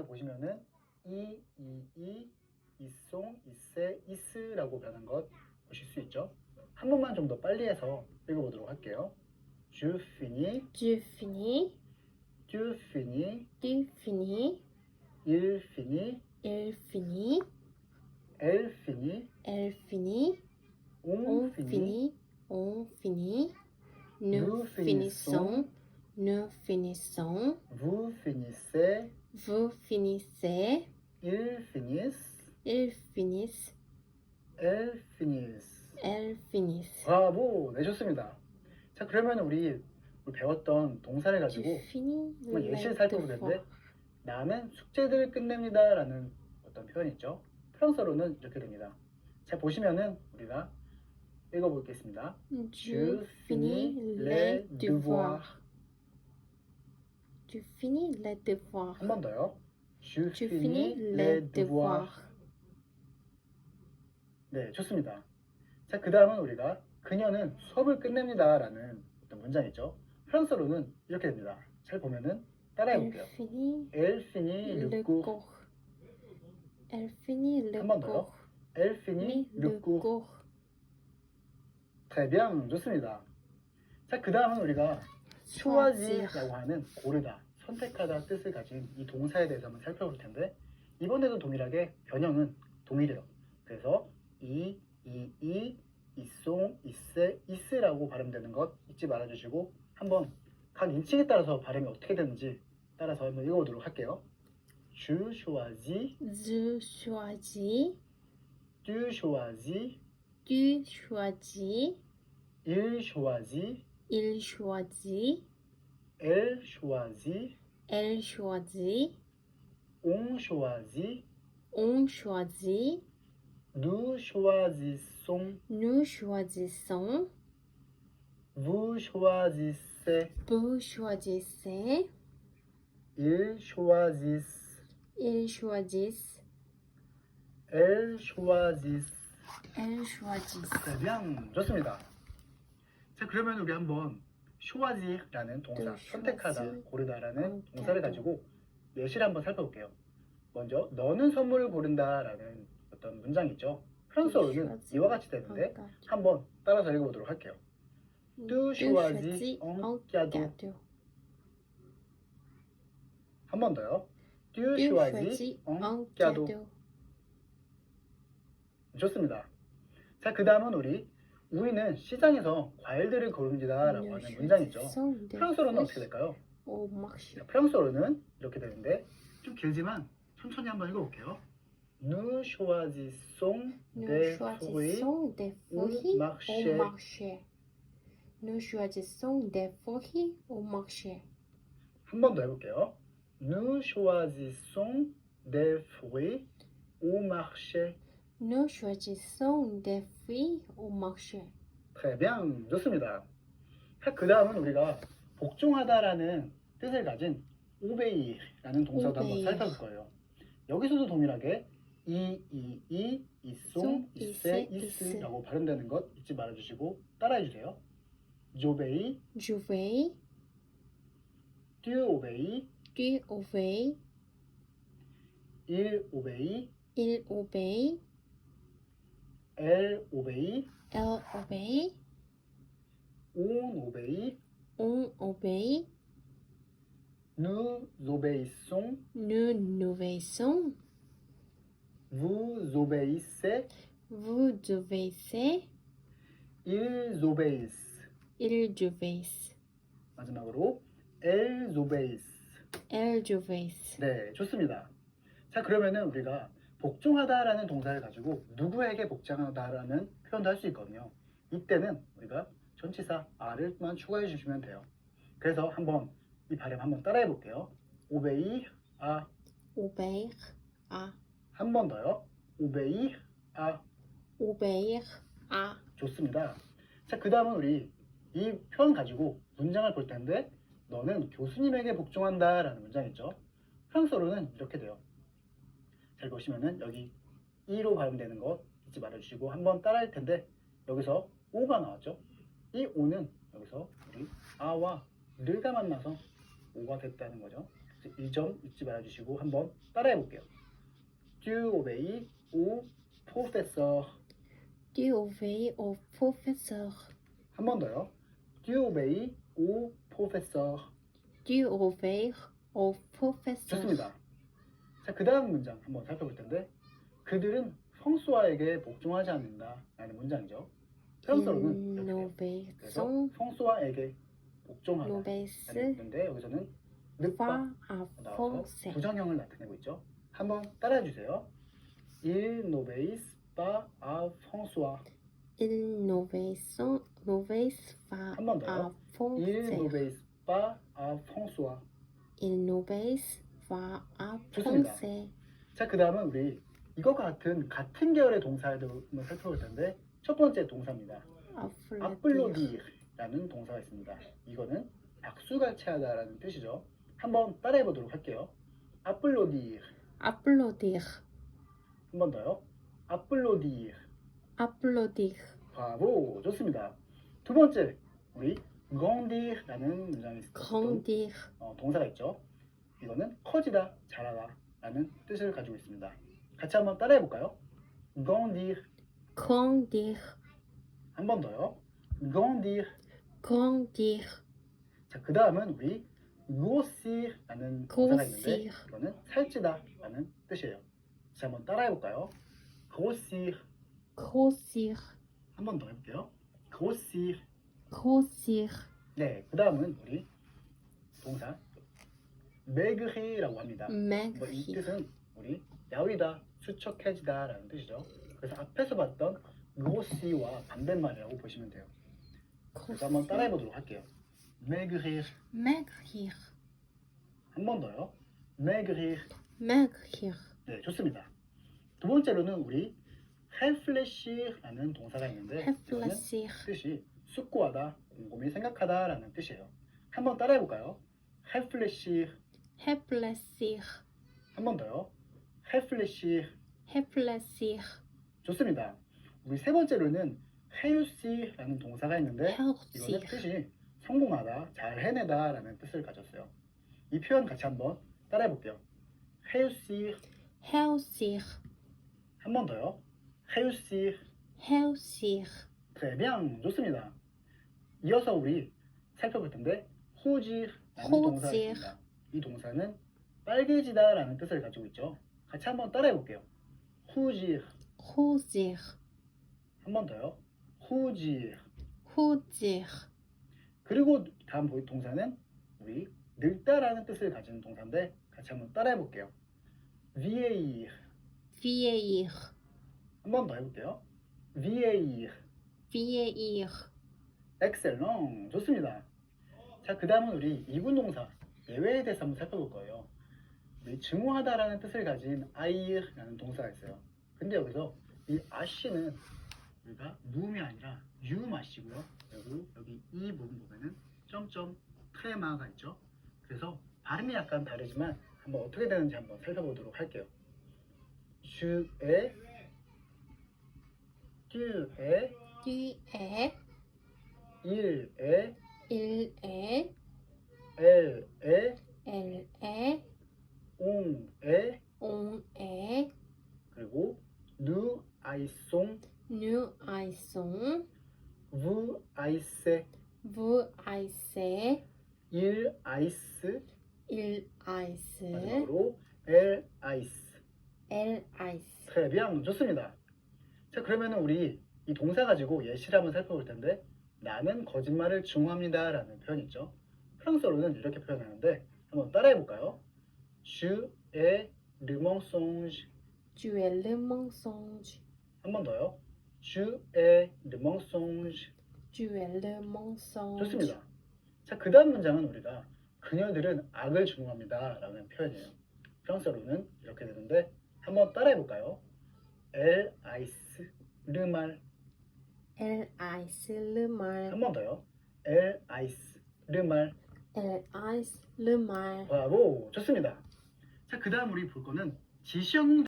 여기서 보시면은 이, 이, 이, 이송, 이세, 이스라고 변한 것 보실 수 있죠? 한 번만 좀 더 빨리 해서 읽어보도록 할게요. Finit, elle finit, on, on finit, finit, on finit, nous Nous finissons, nous finissons, vous finissez, vous finissez, ils finissent, ils finissent, elles finissent. elles finissent. 브라보! 네, 좋습니다. 자, 그러면 우리 오늘 배웠던 동사를 Tu 가지고 finis 한번 예시를 살펴볼 텐데 devoirs. 나는 숙제들을 끝냅니다 라는 어떤 표현이 있죠. 프랑스어로는 이렇게 됩니다. 자, 보시면은 우리가 읽어보겠습니다. Tu finis les devoirs. Tu finis les devoirs. 한 번 더요. Je Tu finis finis les les devoirs. 네, 좋습니다. 자, 그 다음은 우리가 그녀는 수업을 끝냅니다 라는 어떤 문장이 있죠. 프랑스어로는 이렇게 됩니다. 잘 보면은 따라해 Elle 볼게요. finit Elle finit le le cours. cours. Elle finit le 한번 더요. cours. Elle finit Finit le cours. très bien. 좋습니다. 자, 그 다음은 우리가 Choisir라고 하는 고르다, 선택하다 뜻을 가진 이 동사에 대해서 한번 살펴볼 텐데 이번에도 동일하게 변형은 동일해요. 그래서 이, 이, 이, 이송, 이세, 이스라고 발음되는 것 잊지 말아주시고 한번 각 인칭에 따라서 발음이 어떻게 되는지 따라서 한번 읽어보도록 할게요. Je choisis, Je choisis. tu choisis, Tu choisis. il choisit, Il choisit. elle choisit, Elle choisit. on choisit, On choisit. nous choisissons, Nous choisissons. vous choisissez, Vous choisissez. ils choisissent, Ils choisissent. elles choisissent. Elles choisissent. très bien. 좋습니다. 자, 그러면 우리 한번 choisir라는 동사, 네, 선택하다. 고르다라는 음, 동사를 네, 가지고 예시를 한번 살펴볼게요. 먼저 너는 선물을 고른다라는 어떤 문장이 있죠. 프랑스어로는 choisir. 이와 같이 되는데 Un 한번 따라서 읽어보도록 할게요. Tu choisis un cadeau. 한번 더요. Un cadeau. cadeau. 좋습니다. 자, 그 다음은 우리 우리는 시장에서 과일들을 고릅니다라고 하는 문장이 있죠. 프랑스어로는 어떻게 될까요? 프랑스어로는 이렇게 되는데 좀 길지만 천천히 한번 읽어볼게요. Nous choisissons des fruits au marché. Nous choisissons des fruits au marché. 한 번 더 해볼게요. Nous choisissons des fruits au marché. Nous choisissons des fruits au marché. Très bien. 좋습니다. 그 다음은 우리가 복종하다라는 뜻을 가진 오베이라는 동사도 한번 오베이. 살펴볼 거예요. 여기서도 동일하게 이, 이, 이, 이송, 송, 이세, 이세, 이스라고 발음되는 것 잊지 말아주시고 따라해주세요. 조베이, Je vais, 듀 오베이, tu obéis, 일 오베이, il obéit, 엘 오베이, elle obéit, 온 오베이, on obéit, nous obéissons, nous obéissons, vous obéissez, vous obéissez, ils obéissent. ils obéissent, 마지막으로 elles obéissent. elles obéissent. 네, 좋습니다. 자, 그러면은 우리가 복종하다라는 동사를 가지고 누구에게 복종하다라는 표현도 할 수 있거든요. 이때는 우리가 전치사 are만 추가해 주시면 돼요. 그래서 한번 이 발음 한번 따라해 볼게요. obey, a, Obéir à, 한번 더요. obey, a. obéir à. 좋습니다. 자, 그 다음은 우리 이 표현 가지고 문장을 볼 텐데 너는 교수님에게 복종한다 라는 문장 있죠. 프랑스어로는 이렇게 돼요. 잘 보시면은 여기 이로 발음되는 거 잊지 말아주시고 한번 따라 할 텐데 여기서 오가 나왔죠. 이 오는 여기서 우리 아와 르가 만나서 오가 됐다는 거죠. 이 점 잊지 말아주시고 한번 따라해 볼게요. Au professeur. Tu obéis au professeur. 한번 더요. Au professeur. Tu obéis au professeur. 좋습니다. 자, 그 다음 문장 한번 살펴볼 텐데 그들은 펑수아에게 복종하지 않는다 라는 문장이죠. 프랑스어로는 이렇게 그래서 펑수아에게 복종하다 라는 건데 여기서는 늑과 나와서. 부정형을 나타내고 있죠. 한번 따라해 주세요. Il n'obéissent pas à François. Ils n'obéissent n'obéissent pas à Il français. n'obéissent pas à François. Ils n'obéissent 좋습니다. français. 자, 그 다음은 우리 이것과 같은 같은 계열의 동사를 한번 살펴볼 텐데 첫 번째 동사입니다. Applaudir. applaudir라는 동사가 있습니다. 이거는 박수같이 하다라는 뜻이죠. 한번 따라해 보도록 할게요. applaudir Applaudir. 한 번 더요. applaudir Applaudir. 브라보 좋습니다. 두 번째 우리 grandir라는 문장이 있습니다. Grandir. 어, 동사가 있죠. 이거는 커지다, 자라다 라는 뜻을 가지고 있습니다. 같이 한번 따라해 볼까요? grandir Grandir. 한번 더요. grandir Grandir. 자, 그 다음은 우리 grossir라는 동사가 있는데 grossir. 이거는 살찌다라는 뜻이에요. 자, 한번 따라해 볼까요? grossir Grossir. 한번 더 해볼게요. grossir Grossir. 네, 그 다음은 우리 동사 maigrir라고 합니다. 뭐이 Maigrir. 뜻은 우리 야위다, 수척해지다라는 뜻이죠. 그래서 앞에서 봤던 grossir와 반대말이라고 보시면 돼요. 그래서 한번 따라해 보도록 할게요. maigrir Maigrir. 한번 더요. maigrir Maigrir. 네, 좋습니다. 두 번째로는 우리 réfléchir라는 동사가 있는데 이거는 Réfléchir. 뜻이 숙고하다, 곰곰이 생각하다라는 뜻이에요. 한번 따라해 볼까요? réfléchir Réfléchir. 한 번 더요. réfléchir Réfléchir. 좋습니다. 우리 세 번째로는 réussir라는 동사가 있는데 이거는 Réussir. 뜻이 성공하다, 잘 해내다라는 뜻을 가졌어요. 이 표현 같이 한번 따라해 볼게요. réussir Réussir. 한 번 더요. réussir Réussir. très bien 좋습니다. 이어서 우리 살펴볼 텐데 호지라는 호질. 있습니다. 이 동사는 빨개지다 라는 뜻을 가지고 있죠. 같이 한번 따라해 볼게요. 호지 Rougir. 한번 더요. 호지 Rougir. 그리고 다음 보- 동사는 우리 늙다라는 뜻을 가지는 동사인데 같이 한번 따라해 볼게요. vieillir Vieillir. 한번 더 해볼게요. vieillir Vieillir. excellent 좋습니다. 자, 그 다음은 우리 이분 동사 예외에 대해서 한번 살펴볼 거예요. 증오하다라는 뜻을 가진 아이르라는 동사가 있어요. 근데 여기서 이 아씨는 우리가 무음이 아니라 유마씨고요. 그리고 여기 이 부분 보면은 점점 트레마가 있죠. 그래서 발음이 약간 다르지만 한번 어떻게 되는지 한번 살펴보도록 할게요. 주에 듀에 es. 일에 est. 엘에 est. 옹에 est. 그리고 누 아이송 Nous haïssons. 부 아이세 Vous haïssez. 일 아이스 Il haïsse. 마지막으로 엘 아이스 Elle haïsse. 트레비앙 좋습니다. 자 그러면 우리 이 동사 가지고 예시를 한번 살펴볼 텐데 나는 거짓말을 증오합니다 라는 표현이 있죠. 프랑스어로는 이렇게 표현하는데 한번 따라해 볼까요? Tu es le mensonge. 한번 더요. Tu es le mensonge. 좋습니다. 자, 그 다음 문장은 우리가 그녀들은 악을 증오합니다. 라는 표현이에요. 프랑스어로는 이렇게 되는데 한번 따라해 볼까요? Le mal. Elle haïsse le mal. 한번 더요. Haïsse le mal. Le mal. 브라보! 좋습니다. 자, 그 다음 우리 볼 거는 지시형